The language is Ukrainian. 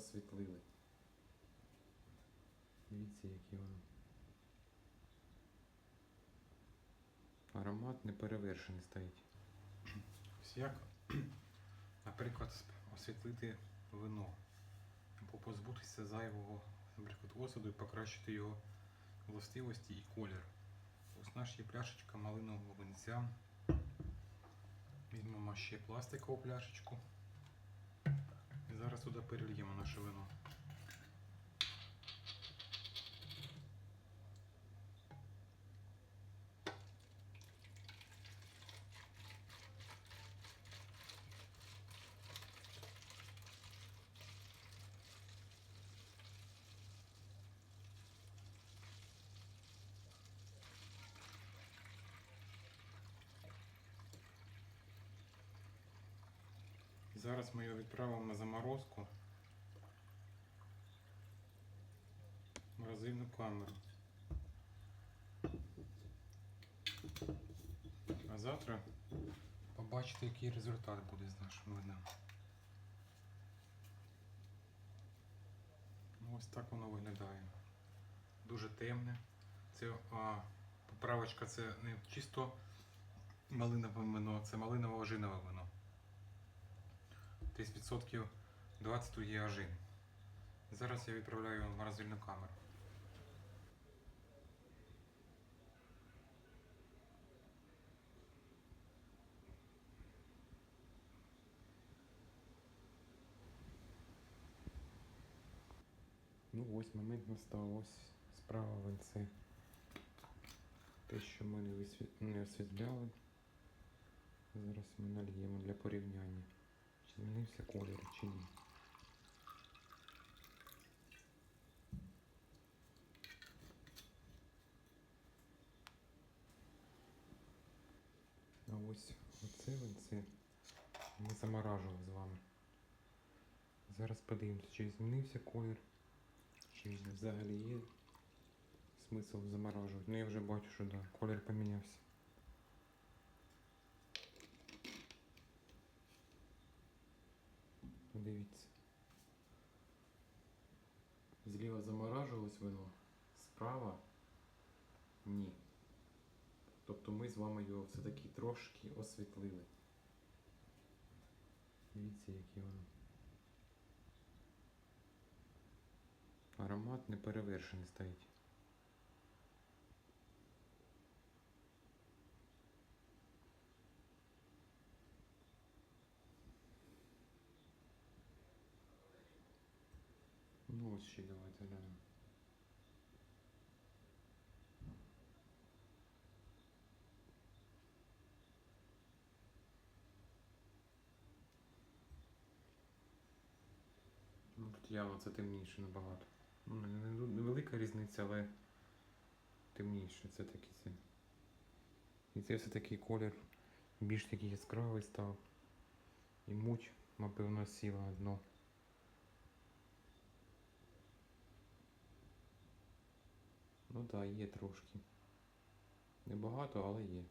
освітлили. Дивіться, які вони. Аромат неперевершений стоїть. Ось як, наприклад, освітлити вино, або позбутися зайвого, наприклад, осаду і покращити його властивості і колір. Ось наша є пляшечка малинового винця. Візьмемо ще пластикову пляшечку. Туди перельємо наше вино. Зараз ми його відправимо на заморозку в морозильну камеру. А завтра побачите, який результат буде з нашим вином. Ну, ось так воно виглядає. Дуже темне. Це а, поправочка це не чисто малинове вино, це малиново-ожинове вино. Десь відсотків 20 тут є. Зараз я відправляю в морозильну камеру. Ну ось момент настав, ось справа венце. Те, що ми не освітляли. Зараз ми нальємо для порівняння. Змінився колір, чи ні. А ось оце венце ми заморажували з вами. Зараз подивимося, чи змінився колір. Чи взагалі є смисл заморажувати? Ну я вже бачу, що да, колір помінявся. Подивіться. Зліва заморажувалось вино, справа ні. Тобто ми з вами його все-таки трошки освітлили. Дивіться, які воно. Аромат неперевершений стоїть. Ну ще давайте. Ну, тут явно це темніше набагато. Ну, не- не- Невелика різниця, але темніше це таки це. І це все такий колір більш такий яскравий став. І муть, напевно, сіла на Ну так, є трошки. Небагато, але є.